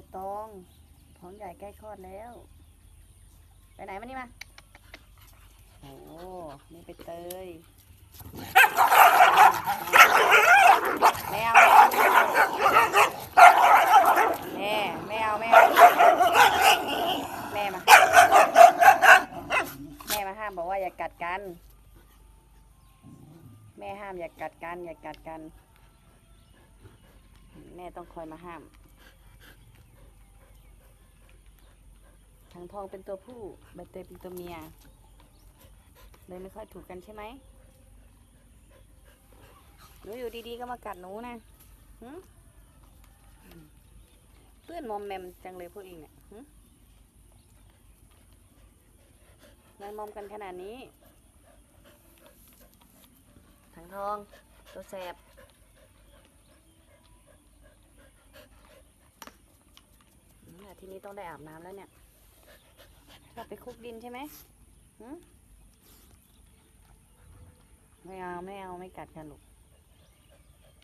ไม่ตองท้องใหญ่ใกล้คลอดแล้ว ไปไหนมานี่มา โอ้นี่ไปเตยแมวแม่แมวแมวแม่มา แม่มาห้ามบอกว่าอย่ากัดกัน แม่ห้ามอย่ากัดกันอย่ากัดกัน แม่ต้องคอยมาห้าม ทางทองเป็นตัวผู้ใบเตยเป็นตัวเมีย เลยไม่ค่อยถูกกันใช่ไหมหนูอยู่ดีๆก็มากัดหนูนะหึเพื่อนมอมแมมจังเลยพวกเองเนี่ยหึนายมอมกันขนาดนี้ทางทอง ตัวแสบนั่แหละทีนี้ต้องได้อาบน้ำแล้วเนี่ย กลับไปคลุกดินใช่ไหมไม่เอาไม่เอาไม่กัดกันลูก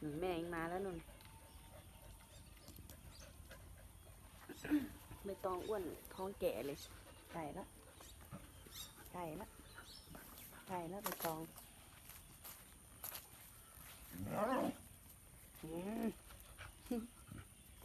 หนูแม่เองมาแล้วนุ่น ไม่ต้องอ้วนท้องแก่เลยไก่ละไก่ละไก่ละไปตอง